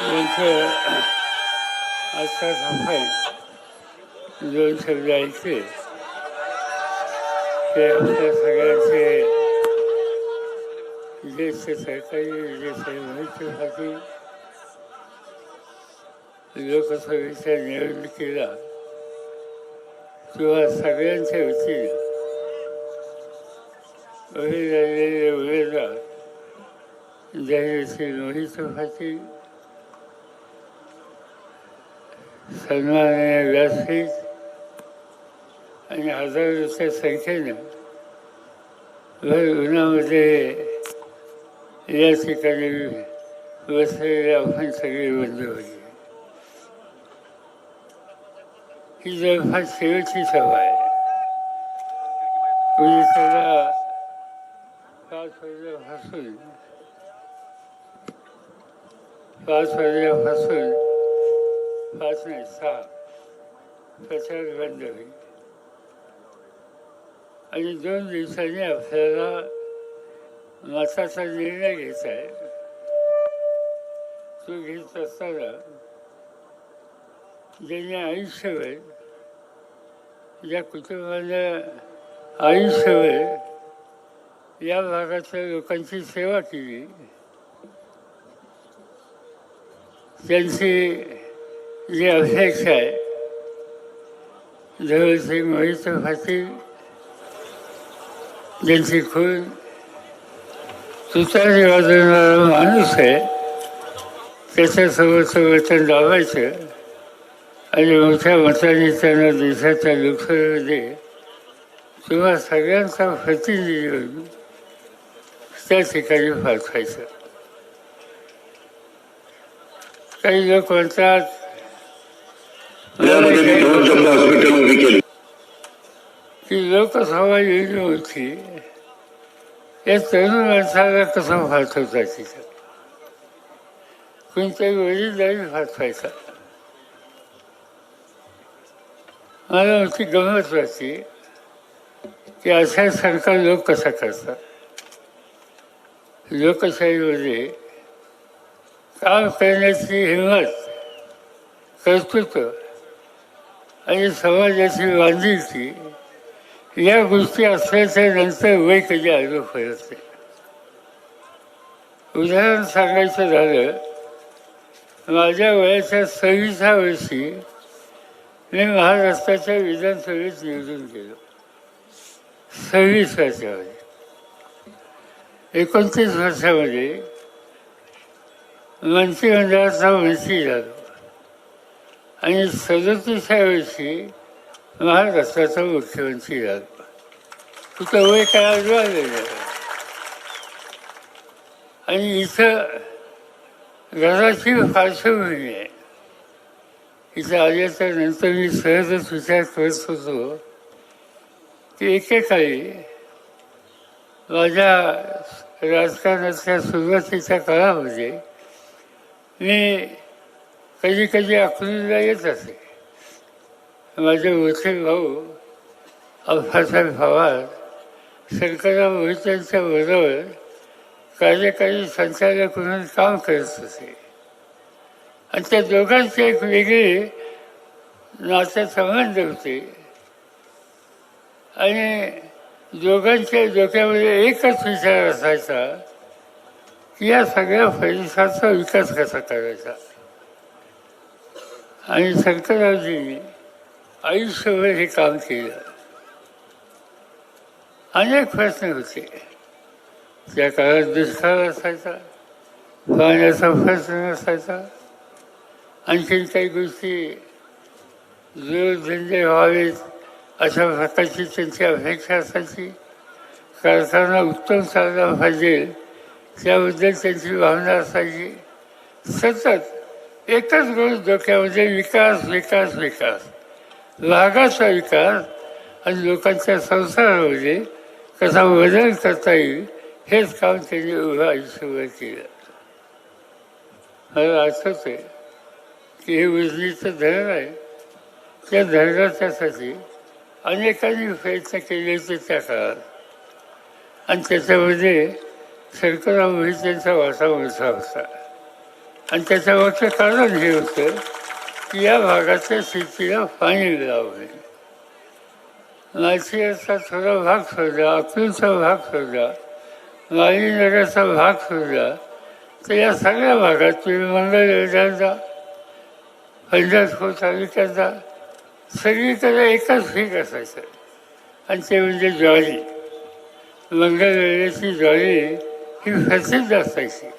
यांचं आजचा सफाई दोन शब्द ऐकले ते आमच्या सगळ्यांचे ज्येष्ठ सरकारी जे साहेबांसाठी लोकसभेच्या निवडणुकीला किंवा सगळ्यांच्या वतीनं उभे झालेले उमेदवार जाहीरशी रोहित पाटील सन्माननीय व्यासपीठ आणि हजारोच्या संख्येनं भर उन्हामध्ये या ठिकाणी बसलेले आपण सगळे बंद होते. ही जवळपास शेवटची सभा आहे. उद्याला पाच वाजल्यापासून पाच वाजल्यापासून पाच नाही सहा प्रचार बंद होईल. आणि दोन दिवसांनी आपल्याला मताचा निर्णय घ्यायचा आहे. तो घेत असताना ज्यांनी आयुष्यभर ज्या कुटुंबानं आयुष्यभर या भागातल्या लोकांची सेवा केली. त्यांची जे अध्यक्ष आहे. जवळचे मोहित पाटील ज्यांची खून तुतारी वाजवणारा माणूस आहे. त्याच्यासोबत वचन लावायचं आणि मोठ्या मताने त्यांना देशाच्या लोकसभेमध्ये किंवा सगळ्यांचा प्रतिनिधी येऊन त्या ठिकाणी पाठवायचं. काही लोक म्हणतात यामध्ये मी दोन शब्द हॉस्पिटल उभी केली. की लोकसभा येईल होती. या तरुण माणसाला कसं पाठवता तिथं कोणत्याही वडीलधारी पाठवायचा मला होती गमत वाटते की अशा सरकार लोक कसा करतात लोकशाहीमध्ये काम करण्याची हिंमत कर्तृत्व आणि समाजाची बांधिलकी या गोष्टी असल्याच्या नंतर वय कधी आलो फरक नाही. उदाहरण सांगायचं झालं माझ्या वयाच्या सव्वीसा वर्षी मी महाराष्ट्राच्या विधानसभेत निवडून गेलो. सव्वीस वर्षामध्ये. एकोणतीस वर्षामध्ये मंत्रिमंडळाचा मंत्री झालो. आणि सदतीसव्या वर्षी महाराष्ट्राचा मुख्यमंत्री झाला तुझं वय काय आलेलं आणि इथं घराची पार्श्वभूमी आहे इथं आल्याच्यानंतर मी सहजच विचार करत होतो. की एकेकाळी माझ्या राजकारणाच्या सुरुवातीच्या काळामध्ये मी कधी कधी अकलूजला येत असे. माझे मोठे भाऊ अफासार भावात शंकरराव मोहित्यांच्या बरोबर कार्यकारी संचालक म्हणून काम करत होते आणि त्या दोघांचे एक वेगळे नाते संबंध होते. आणि दोघांच्या डोक्यामध्ये एकच विचार असायचा की या सगळ्या परिसराचा विकास कसा करायचा. आणि शंकररावजींनी आयुष्यभर हे काम केलं. अनेक प्रश्न होते. त्या काळात दुष्काळ असायचा पाण्याचा प्रश्न नसायचा आणखीन काही गोष्टी जोरधंदे व्हावेत अशा प्रकारची त्यांची अपेक्षा असायची. कारखाना उत्तम चालला पाहिजे त्याबद्दल त्यांची भावना असायची. सतत एकच गोष्ट डोक्यामध्ये म्हणजे विकास विकास विकास. लागाचा विकास आणि लोकांच्या संसारामध्ये कसा बदल करता येईल हेच काम त्यांनी उभं आयुष्यभर केलं. मला आठवत आहे की हे उजनीचं धरण आहे. त्या धरणाच्यासाठी अनेकांनी प्रयत्न केले होते त्या काळात. आणि त्याच्यामध्ये शंकरराव मोहित यांचा वाटा मोठा होता आणि त्याच्यावरचं कारण हे होतं की या भागाच्या शेतीला पाणी लावणे माळशिरसचा थोडा भाग सोडला अकलूचा भाग सोडला माळीनगरचा भाग सोडला तर या सगळ्या भागात तुम्ही मंगळ योजनाचा पंढरपूर तालुक्याचा सगळीकडे एकच पीक असायचं. आणि ते म्हणजे ज्वारी. मंगळवेळेची ज्वारी ही प्रसिद्ध असायची.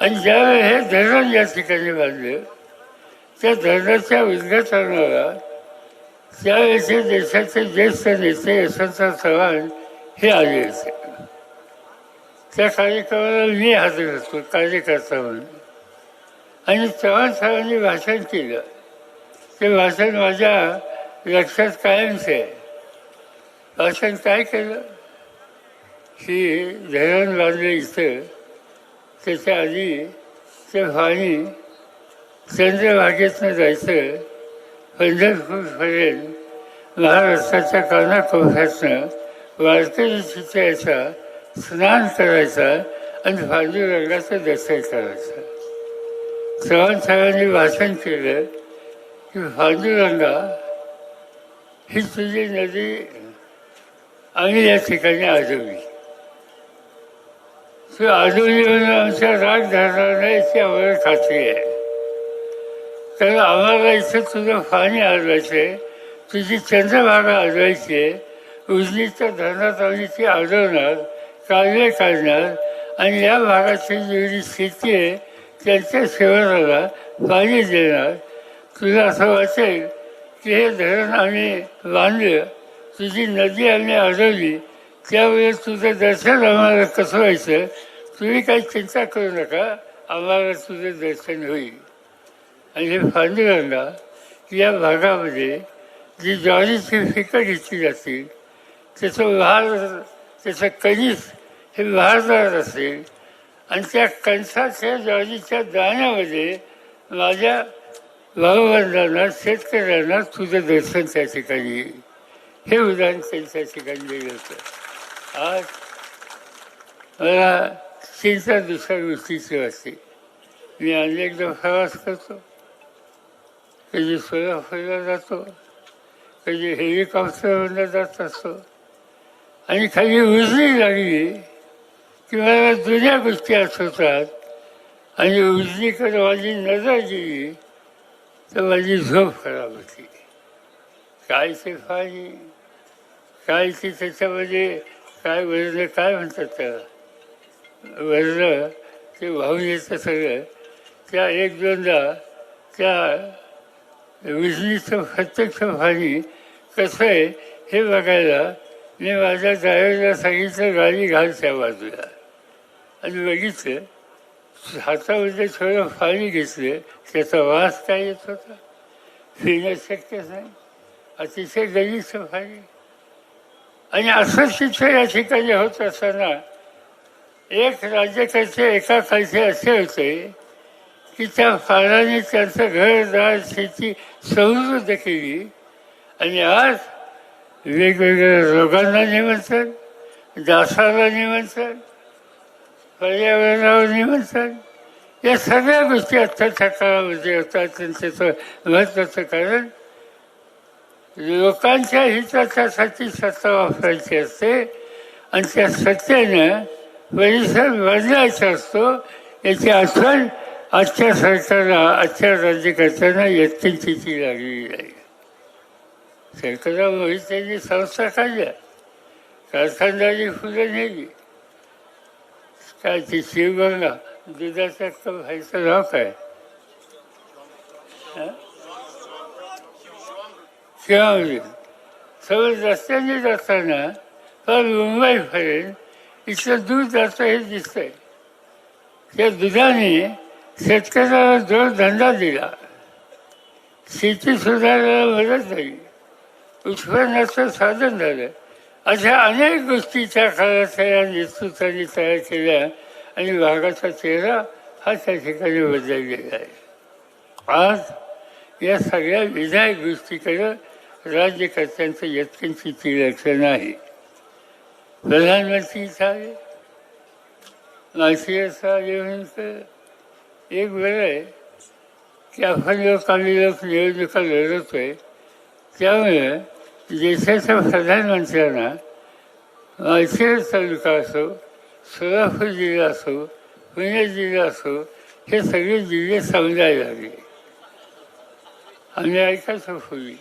आणि ज्यावेळी हे धरण या ठिकाणी बांधले त्या धरणाच्या उद्घाटनाला त्यावेळेचे देशाचे ज्येष्ठ नेते यशवंतराव चव्हाण हे आले होते. त्या कार्यक्रमाला मी हजर होतो कार्यकर्ता म्हणून. आणि चव्हाण साहेबांनी भाषण केलं. ते भाषण माझ्या लक्षात कायमच आहे. भाषण काय केलं? की धरण बांधलं इथं त्याच्या आधी ते पाणी चंद्रभागेतनं जायचं पंढरपूरपर्यंत महाराष्ट्राच्या कानाकोपऱ्यातनं वारकरी तिथे स्नान करायचा आणि पांडुरंगाचं दर्शन करायचं. चव्हाण साहेबांनी भाषण केलं की पांडुरंगा ही तुझी नदी आम्ही या ठिकाणी आजवली तू आजवली म्हणून आमच्या राग धरणार नाही याची आम्हाला खात्री आहे तर आम्हाला इथं तुझं पाणी आजवायचं तुझी चंद्रभागा आजवायची आहे उजनीच्या धरणात आम्ही ती आजवणार कालवे काढणार आणि या भागाची जेवढी शेती आहे त्यांच्या शहराला पाणी देणार तुला असं वाटेल की हे धरण आम्ही बांधलं तुझी नदी आम्ही अडवली त्यावेळेस तुझं दर्शन आम्हाला कसं व्हायचं? तुम्ही काही चिंता करू नका. आम्हाला तुझं दर्शन होईल. आणि हे पांडुरंगा या भागामध्ये जी ज्वारीची पिकं घेतली जातील त्याचं वार त्याचं कणीस हे भारदार असेल. आणि त्या कणसाच्या ज्वारीच्या दाण्यामध्ये माझ्या भाऊबंधांना शेतकऱ्यांना तुझं दर्शन त्या ठिकाणी येईल. हे उदाहरण त्यांच्या ठिकाणी दिलं होतं. आज मला चिंता दुसऱ्या गोष्टीची असते. मी अनेकदा प्रवास करतो. कधी सोलापूरला जातो कधी हेलिकॉप्टरवरनं जात असतो. आणि खाली उजळी लागली की मला जुन्या गोष्टी आठवतात आणि उजळीकडे माझी नजर गेली तर माझी झोप खराब होती. काय ते पाणी काय ते त्याच्यामध्ये काय वर्ण काय म्हणतात त्याला? वर्ण ते वाहून येतं सगळं त्या एक दोनदा त्या विजलीचं प्रत्यक्ष पाणी कसं आहे हे बघायला मी माझ्या ड्रायव्हरला सांगितलं गाडी घाल त्या बाजूला. आणि बघितलं हातामध्ये थोडं पाणी घेतलं त्याचा वास काय येत होता? फिरणं शक्यच नाही. अतिशय गरीचं पाणी आणि असं शिक्षण या ठिकाणी होत असताना एक राज्यकर्ते एका खालचे असे होते की त्या फाराने त्यांचं घरदार शेती समृद्ध केली. आणि आज वेगवेगळ्या रोगांना निमंत्रण दासाला निमंत्रण पर्यावरणावर निमंत्रण या सगळ्या गोष्टी आत्ताच्या काळामध्ये होतात त्यांचं महत्त्वाचं कारण लोकांच्या हिताच्यासाठी सत्ता वापरायची असते. आणि त्या सत्तेनं परिसर बदलायचा असतो. याची आठवण आजच्या सरकारला आजच्या राज्यकर्त्यांना यत्किंचिती लागलेली आहे. सरकारला त्यांनी संस्था काढल्या कारखानदारी फुलं नेली. काय ती शिवगंगा दुधाचा कप व्हायचं नाव काय शिवामृत सगळं रस्त्याने जाताना तर मुंबईपर्यंत इथलं दूध जातं हे दिसतंय. त्या दुधाने शेतकऱ्याला जोडधंदा दिला शेती सुधारायला मदत झाली उत्पन्नाचं साधन झालं. अशा अनेक गोष्टी त्या काळात या नेतृत्वाने तयार केल्या आणि भागाचा चेहरा हा त्या ठिकाणी बदललेला आहे. आज या सगळ्या विधायक गोष्टीकडं राज्यकर्त्यांचं यत्किंचित लक्ष नाही. प्रधानमंत्री झाले मालशीरसा येऊन एक वेळ आहे की आपण लोक आम्ही लोक निवडणुका लढवतोय त्यामुळे देशाच्या प्रधानमंत्र्यांना माळशिरस तालुका असो सोलापूर जिल्हा असो पुणे जिल्हा असो हे सगळे जिल्हे समजायला लागले आम्ही ऐकायचो पूर्वी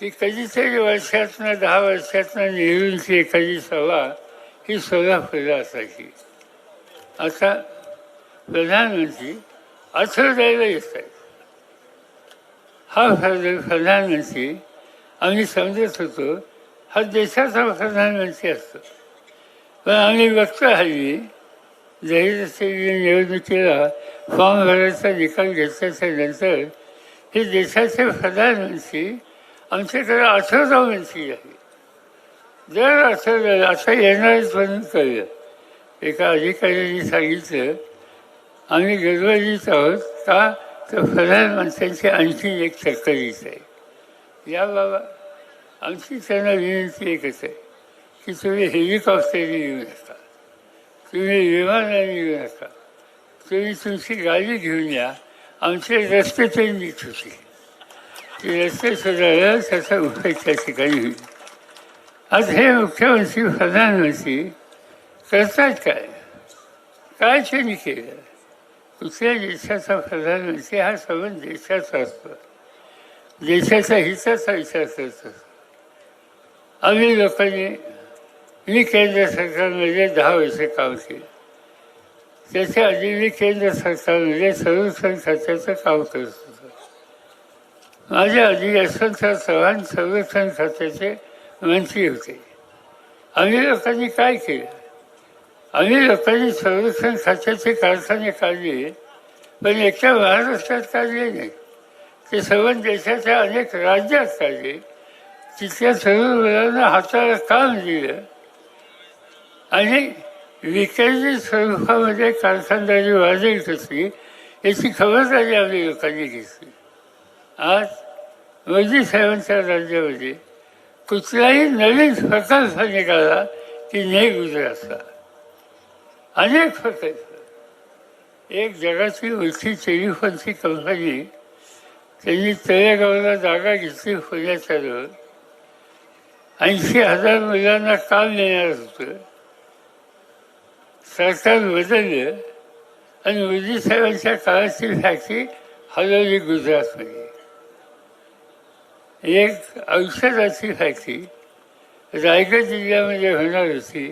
की कधीतरी वर्षातनं दहा वर्षातनं नेहरूंची एखादी सभा ही सोलापूरला असायची आता प्रधानमंत्री आठवड्याला येत आहेत हा प्रध- प्रधानमंत्री आम्ही समजत होतो हा देशाचा प्रधानमंत्री असतो. पण आम्ही बघतो हल्ली जरी निवडणुकीला फॉर्म भरायचा निकाल घेतल्याच्या नंतर हे देशाचे प्रधानमंत्री आमच्याकडे अठरा मंत्री आहे. दर आठवड्याला आता येणारच म्हणून कळलं एका अधिकाऱ्यांनी सांगितलं आम्ही गडबडीत आहोत का? तर प्रधानमंत्र्यांची आणखी एक तक्रारीच आहे. या बाबा आमची त्यांना विनंती एकच आहे की तुम्ही हेलिकॉप्टरने येऊ नका. तुम्ही विमानाने येऊ नका. तुम्ही तुमची गाडी घेऊन या. आमचे रस्ते तरी नीट होते ते रस्ते त्याचा उपयोग त्या ठिकाणी होईल. आज हे मुख्यमंत्री प्रधानमंत्री करतात काय? काय त्यांनी केलं? कुठल्या देशाचा प्रधानमंत्री हा संबंध देशाचा असतो. देशाच्या हिताचा विचार करत. असतो आम्ही लोकांनी मी केंद्र सरकारमध्ये दहा वर्ष काम केलं. त्याच्या आधी मी केंद्र सरकारमध्ये संरक्षण खात्याचं काम करतो. माझ्या आधी यशवंतराव चव्हाण संरक्षण खात्याचे मंत्री होते. आम्ही लोकांनी काय केलं? आम्ही लोकांनी संरक्षण खात्याचे कारखाने काढले पण एकट्या महाराष्ट्रात काढले नाही. ते सर्व देशाच्या अनेक राज्यात काढले. तिथल्या सर्व मुलांना हाताला काम दिलं. आणि विकायची स्वरूपामध्ये कारखानदारी वाढेल कशी याची खबरदारी आम्ही लोकांनी घेतली. आज मोदी साहेबांच्या राज्यामध्ये कुठलाही नवीन प्रकल्प निघाला की नाही गुजरातचा. अनेक प्रकल्प. एक जगाची मोठी टेलिफोनची कंपनी त्यांनी तळेगावला जागा घेतली पुण्याच्या जवळ ऐंशी हजार मुलांना काम देणार होतं. सरकार बदललं आणि मोदी साहेबांच्या काळाची फॅक्टरी हलवली गुजरातमध्ये. एक औषधाची खायची रायगड जिल्ह्यामध्ये होणार होती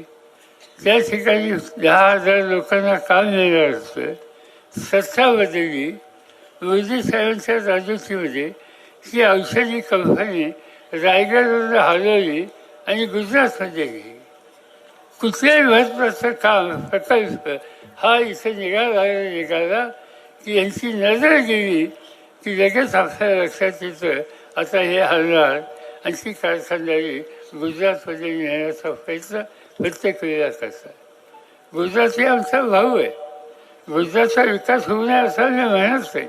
त्या ठिकाणी दहा हजार लोकांना काम मिळणार होतं सत्ता बदलली मोदी साहेबांच्या राजवटीमध्ये ती औषधी कंपनी रायगडवरून हलवली आणि गुजरातमध्ये गेली. कुठल्याही महत्त्वाचं काम प्रकल्प हा इथे निघाला निघाला की यांची नजर गेली की लगेच आपल्या लक्षात येतं आता हे हलणार. आणि ती कारखानदारी गुजरातमध्ये नेण्याचा प्रयत्न प्रत्येक वेळेला करतात गुजरात हे आमचा भाऊ आहे. गुजरातचा विकास होऊ नये असं मी म्हणत नाही.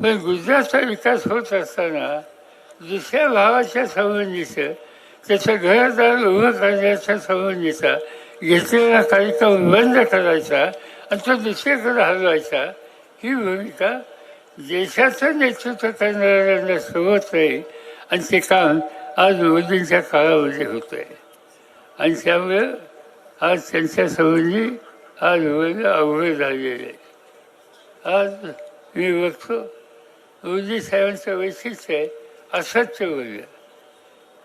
पण गुजरातचा विकास होत असताना दुसऱ्या भावाच्या संबंधीचं त्याचं घरदार उभं करण्याच्या संबंधीचा घेतलेला कार्यक्रम बंद करायचा आणि तो दुसरीकडे हलवायचा ही भूमिका देशाचं नेतृत्व करणाऱ्यांना सोबत आहे आणि ते काम आज मोदींच्या काळामध्ये होतं आहे आणि त्यामुळे आज त्यांच्या संबंधी आज बोलणं अवघड झालेले आहे. आज मी बघतो मोदी साहेबांचं वैशिष्ट्य आहे असत्य बोललं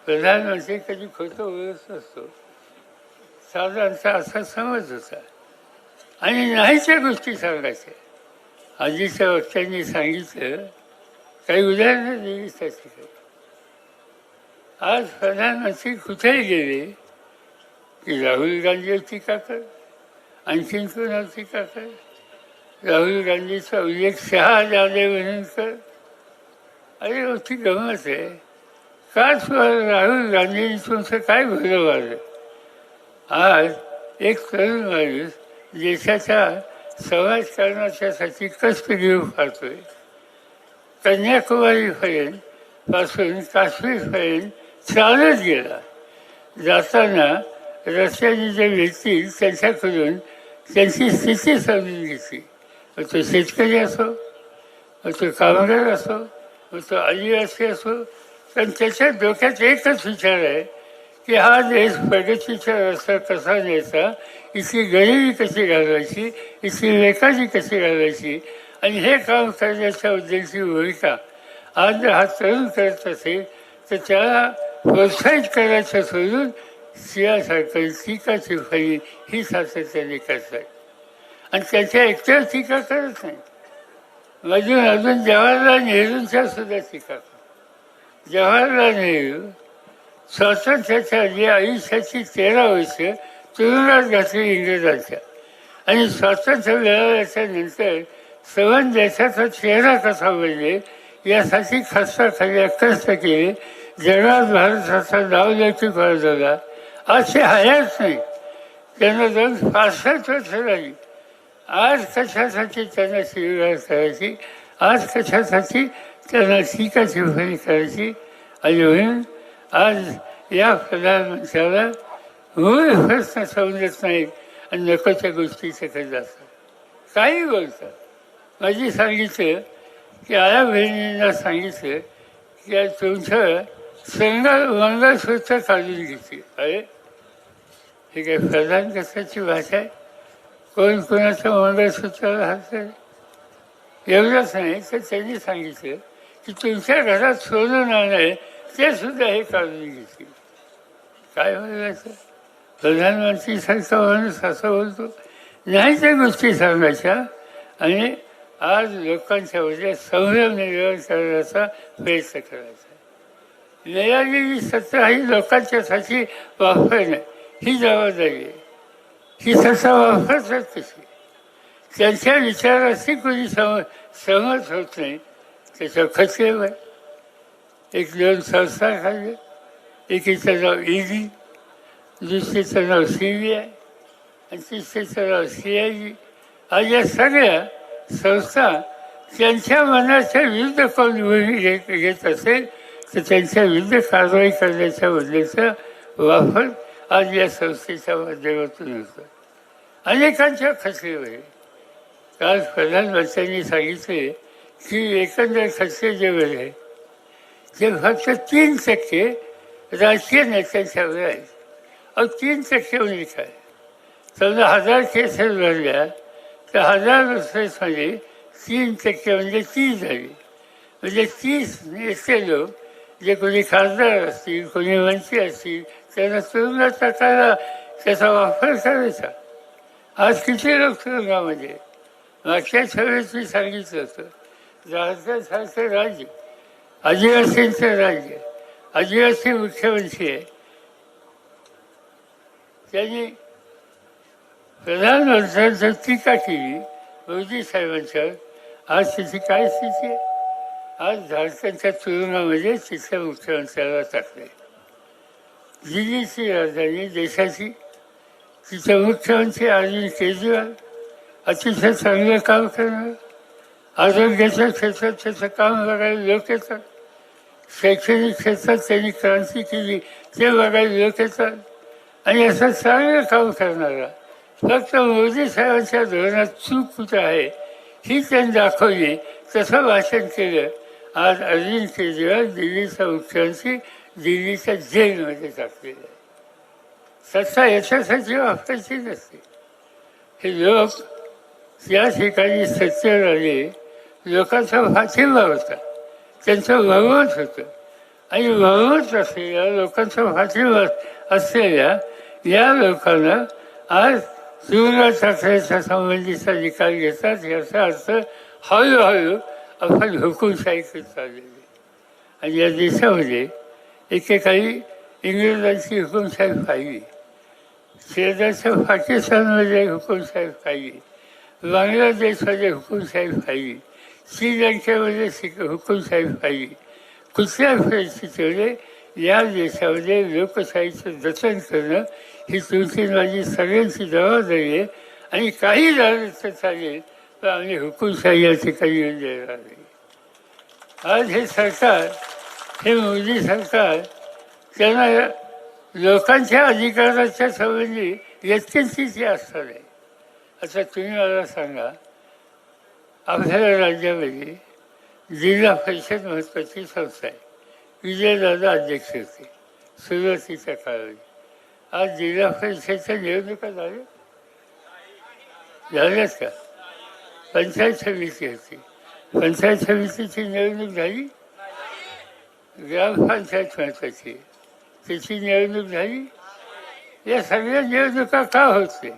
प्रधानमंत्री कधी खोटं बोलत नसतो. साधारणतः असा समज होता. आणि नाहीच्या गोष्टी सांगायच्या. आधीच्या वक्त्यांनी सांगितलं काही उदाहरणं दिली त्या आज प्रधानमंत्री कुठेही गेले की राहुल गांधीवर टीका कर आणखीन कोणावर टीका कर राहुल गांधीचा उल्लेख शहा जादे म्हणून कर अरे मोठी गमत आहे. का राहुल गांधींनी तुमचं काय भलं आज एक तरुण माणूस देशाच्या समाजकारणाच्यासाठी कष्ट घेऊ पाहतोय कन्याकुमारीपर्यंत पासून काश्मीरपर्यंत चालत गेला. जाताना रस्त्याने जे भेटतील त्यांच्याकडून त्यांची स्थिती समजून घेतली. मग तो शेतकरी असो मग तो कामगार असो मग तो आदिवासी असो पण त्याच्या डोक्यात एकच विचार आहे की हा देश प्रगतीचा रस्ता कसा न्यायचा इथली गरिबी कशी घालवायची इथली लेखाजी कशी घालवायची आणि हे काम करण्याच्या उद्देशी भूमिका आज जर हा तरुण करत असेल तर त्याला प्रोत्साहित करायचं सोडून सियासारखं टीका फळी ही सातत्याने करतात. आणि त्याच्या एकट्या टीका करत नाही. अजून अजून जवाहरलाल नेहरूंच्या सुद्धा टीका करतात. जवाहरलाल नेहरू स्वातंत्र्याच्या आधी आयुष्याची तेरा वर्ष तुरुंगात घातली इंग्रजांच्या आणि स्वातंत्र्य मिळवल्याच्या नंतर सवन देशाचा चेहरा कसा म्हणजे यासाठी खस्ता खाली कष्ट केले. जगात भारताचा नाव देखील झाला आज ते हयाच नाही. त्यांना जाऊन पासष्ट वर्ष झाली. आज कशासाठी त्यांना शिवगाळ करायची? आज कशासाठी त्यांना शिकाची फळी करायची? आणि म्हणून आज या प्रधानमंत्र्याला मूळ प्रश्न समजत नाही. आणि नकोच्या गोष्टी शिकत जातात. काही बोलतात माझी सांगितलं की आया बहिणींना सांगितलं की आज तुमचं संगल मंगळसूत्र काढून घेते. अरे हे काय प्रधान कशाची भाषा आहे? कोण कोणाचं मंगळसूत्र राहतं एवढंच नाही तर त्यांनी सांगितलं की तुमच्या घरात सोनं नाणं आहे ते सुद्धा हे काढून घेतील. काय म्हणायचं प्रधानमंत्री सारखा माणूस असं बोलतो नाही त्या गोष्टी सांगायच्या. आणि आज लोकांच्या मध्ये संभ्रम निर्माण करण्याचा प्रयत्न करायचा. मिळालेली सत्ता ही लोकांच्यासाठी वापरणं ही जबाबदारी आहे. ही सत्ता वापरतात कशी त्यांच्या विचाराशी कोणी सम सहमत होत नाही त्याच्या आहे एक दोन संस्था खाली एकीचं नाव ईडी दुसरीचं नाव सी बी आय आणि तिसरीचं नाव सी आय जी आज या सगळ्या संस्था त्यांच्या मनाच्या विरुद्ध कोण भूमी घेत घेत असेल तर त्यांच्या विरुद्ध कारवाई करण्याच्या बदलेचा वापर आज या संस्थेच्या माध्यमातून होतो. अनेकांच्या खचलेवर आज प्रधानमंत्र्यांनी सांगितले की एकंदर खर्चे जे आहे ते फक्त तीन टक्के राजकीय नेत्यांच्यावर आहेत अहो तीन टक्के म्हणजे काय समजा हजार केसेस भरल्या तर हजार केसेसमध्ये तीन टक्के म्हणजे तीस झाली म्हणजे तीस नेते लोक जे कोणी खासदार असतील कोणी मंत्री असतील त्यांना तुरुंगात टाकायला त्याचा वापर करायचा आज किती लोक तुरुंगामध्ये मागच्या वेळेस मी सांगितलं होतं झारखंडसारखं राज्य आदिवासींचं राज्य आदिवासी मुख्यमंत्री आहे. त्यांनी प्रधानमंत्र्यांचं टीका केली मोदी साहेबांच्यावर आज तिची काय स्थिती आहे? आज झारखंडच्या तुरुंगामध्ये तिथल्या मुख्यमंत्र्याला टाकले दिल्लीची राजधानी देशाची तिथं मुख्यमंत्री अरविंद केजरीवाल अतिशय चांगलं काम करणार. आरोग्याच्या क्षेत्रात त्याचं काम बघायला लोक येतात शैक्षणिक क्षेत्रात त्यांनी क्रांती केली ते बघायला लोक येतात आणि असं चांगलं काम करणारा फक्त मोदी साहेबांच्या धोरणात चूक कुठं आहे ही त्यांनी दाखवली. तसं भाषण केलं. आज अरविंद केजरीवाल दिल्लीचा मुख्यमंत्री दिल्लीच्या जेलमध्ये टाकलेला आहे. सत्ता याच्यासाठी वापरायची नसते. हे लोक या ठिकाणी सत्तेवर आले लोकांचा पाठिंबा होता. त्यांचं भगवत होतं. आणि भगवत असलेल्या लोकांचा पाठिंबा असलेल्या या लोकांना आज सुरुवात टाकण्याच्या संबंधीचा निकाल घेतात याचा अर्थ हळूहळू आपण हुकुमशाही करत आलेली आणि या देशामध्ये एकेकाळी इंग्रजांची हुकुमशाही पाहिली शेजारच्या पाकिस्तानमध्ये हुकुमशाही पाहिली बांगलादेशमध्ये हुकुमशाही पाहिली श्रीजांच्या शिक हुकुमशाही पाहिली कुठल्या परिस्थितीमध्ये या देशामध्ये लोकशाहीचं जतन करणं ही तुमची माझी सगळ्यांची जबाबदारी आहे आणि काही झालं तर चालेल तर आम्ही हुकुमशाही या ठिकाणी येऊन देणार नाही आज हे सरकार हे मोदी सरकार त्यांना लोकांच्या अधिकाराच्या संबंधी व्यक्तींची असणार आहे. आता तुम्ही मला सांगा आपल्या राज्यामध्ये जिल्हा परिषद महत्त्वाची संस्था आहे. विजयदादा अध्यक्ष होते. सुरुवातीच्या काळामध्ये आज जिल्हा परिषदच्या निवडणुका झाल्या. झाल्याच का? पंचायत समिती होती. पंचायत समितीची निवडणूक झाली. ग्रामपंचायत महत्वाची त्याची निवडणूक झाली. या सगळ्या निवडणुका का होत नाही?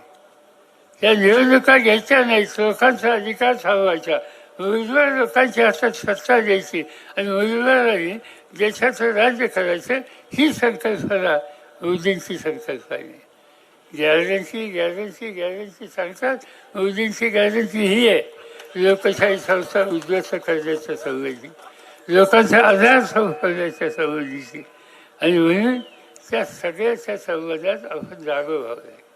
या निवडणुका घ्यायच्या नाहीत लोकांचा अधिकार थांबवायचा उमेदवार लोकांच्या हातात सत्ता द्यायची आणि उमेदवारांनी देशाचं राज्य करायचं ही संकल्पना मोदींची संकल्पना गॅरंटी गॅरंटी गॅरंटी सांगतात मोदींची गॅरंटी ही आहे लोकशाही संस्था उद्ध्वस्त करण्याच्या संबंधी लोकांचा आधार संपवण्याच्या संबंधीची आणि म्हणून त्या सगळ्याच्या संबंधात आपण जागो व्हावं लागेल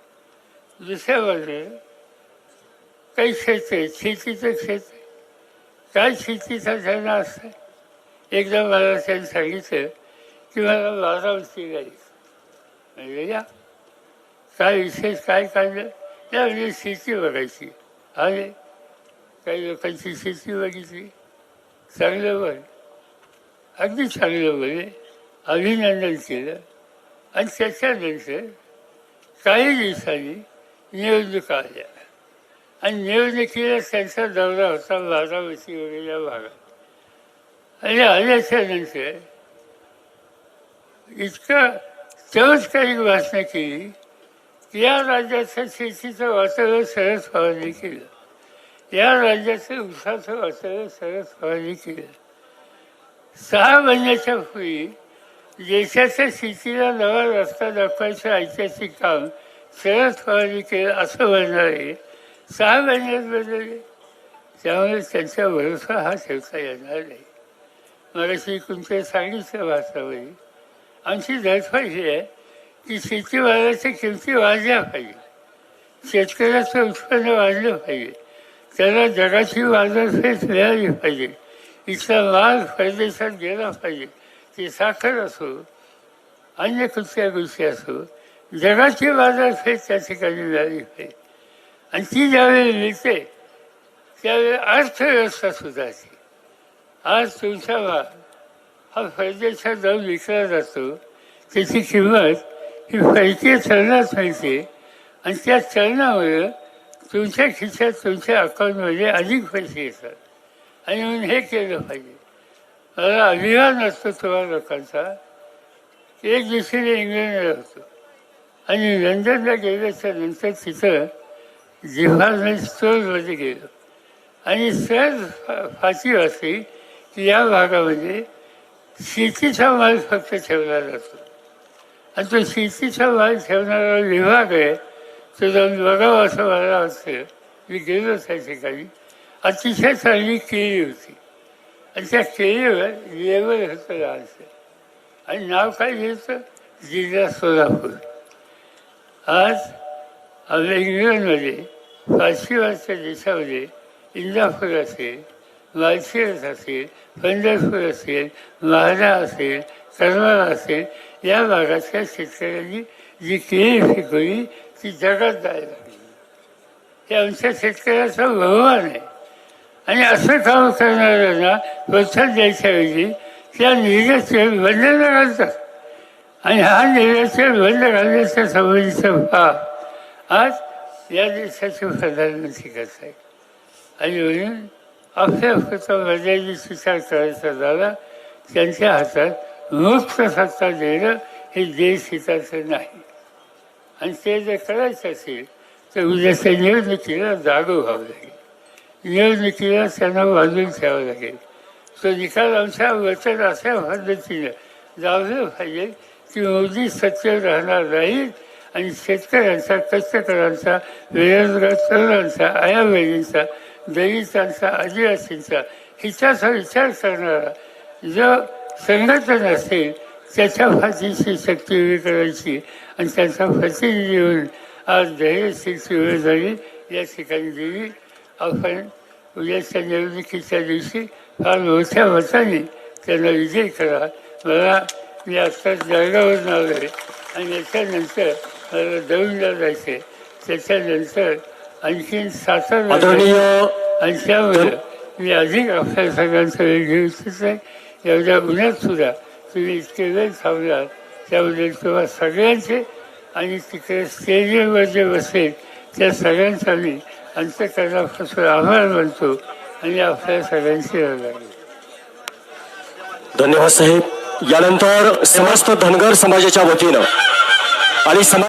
दुसऱ्या बाजूने काही क्षेत्र आहे. शेतीचं क्षेत्र त्या काय शेतीचा त्यांना असतं? एकदा मला त्यांनी सांगितलं की मला बारामती गाडी म्हणजे या काय विशेष काय काढलं या म्हणजे शेती बघायची. अरे काही लोकांची शेती बघितली. चांगलं बघ अगदी चांगलं बघे अभिनंदन केलं. आणि त्याच्यानंतर काही दिवसांनी निवडणूक आल्या आणि निवडणुकीला त्यांचा दौरा होता बारामती वगैरे या भागात. आणि आल्याच्यानंतर इतकं चमत्कारिक भाषणं केली की या राज्याचं शेतीचं वातावरण सरस फवारणी केलं. या राज्याचं उसाचं वातावरण सरस फवारणी केलं. सहा महिन्याच्या पूर्वी देशाच्या शेतीला नवा रस्ता दाखवायचं ऐतिहासिक काम शरद पवारांनी केलं असं म्हणणारे सहा महिन्यात बदलले त्यामुळे त्यांचा भरोसा हा ठेवता येणार नाही. मगाशी कोणत्या सांगितलं भाषामध्ये आमची धडपड ही आहे की शेतीमालाच्या किमती वाढल्या पाहिजे. शेतकऱ्याचं उत्पन्न वाढलं पाहिजे. त्याला जगाची बाजारपेठ मिळाली पाहिजे. इथला माल परदेशात गेला पाहिजे. ते साखर असो अन्य कुठल्या गोष्टी असो जगाची बाजारपेठ त्या ठिकाणी मिळाली आहे. आणि ती ज्यावेळी मिळते त्यावेळी अर्थव्यवस्था सुधारते आज तुमचा भाग हा परदेशात जाऊन विकला जातो. त्याची किंमत ही परकीय चलनात मिळते आणि त्या चलनामुळे तुमच्या खिशात तुमच्या अकाउंटमध्ये अधिक पैसे येतात. आणि म्हणून हे केलं पाहिजे. मला अभिमान असतो तुम्हाला लोकांचा. एक दिवशी इंग्लंडला होतो. आणि लंडनला गेल्याच्यानंतर तिथं जिव्हा स्टोअरमध्ये गेलो. आणि सहज फा- फाशी वाचली की या भागामध्ये शेतीचा माल फक्त ठेवला जातो. आणि तो शेतीचा माल ठेवणारा विभाग आहे तो जाऊन बघावा असं मला वाटतं. मी गेलो त्या ठिकाणी. अतिशय चांगली केळी होती. आणि त्या केळीवर लेवल होतं लहानसं. आणि नाव काय घ्यायचं जिल्हा सोलापूर. आज आपल्या इंग्लंडमध्ये पाचशेवरच्या देशामध्ये इंदापूर असेल मालशेरस असेल पंढरपूर असेल महादा असेल करमाळा असेल या भागातल्या शेतकऱ्यांनी जी केळी पिकवली ती जगात जायला लागली. हे आमच्या शेतकऱ्याचा भगवान आहे. आणि असं काम करणाऱ्यांना प्रोत्साहन द्यायच्याऐवजी त्या निर्यात बंद घालतात आणि हा निर्यात बंद घालण्याच्या संबंधीचा भाग आज या देशाचे प्रधानमंत्री करत आहे? आणि म्हणून आपल्या पुरता मर्यादित विचार करायचा झाला. त्यांच्या हातात मुक्त सत्ता देणं हे देश हिताचं नाही. आणि ते जर करायचं असेल तर उद्याच्या निवडणुकीला जागो व्हावं लागेल. निवडणुकीला त्यांना बाजून ठेवावं लागेल. तो निकाल आमच्या वचन अशा पद्धतीनं जावलं पाहिजे की मोदी सत्तेवर राहणार नाही आणि शेतकऱ्यांचा कष्टकऱ्यांचा बेरोजगार तरुणांचा आया बहिणींचा दलितांचा आदिवासींचा हिच्याचा विचार करणारा जो संघटन असेल त्याच्या फाशीची शक्ती उभी करायची आणि त्यांचा प्रतिनिधी होऊन आज धैर्यशील वेळ झाली. या ठिकाणी दिली आपण उद्याच्या निवडणुकीच्या दिवशी फार मोठ्या मताने त्यांना विजय करा. मला मी आत्ता जळगावरून आलो आहे आणि याच्यानंतर मला दौंडला जायचं. त्याच्यानंतर आणखीन सातारा आणि त्यामुळे मी अधिक आपल्या सगळ्यांचा वेळ घेऊ इच्छित एवढ्या उन्हात सुद्धा तुम्ही इतके वेळ थांबलात त्याबद्दल तुम्हा सगळ्यांचे आणि तिकडे स्टेजवर जे बसेल त्या सगळ्यांचा मी अंतकरणापासून आभार मानतो आणि आपल्या घेतो धन्यवाद साहेब. यानंतर समस्त धनगर समाजाच्या वतीनं आणि समाज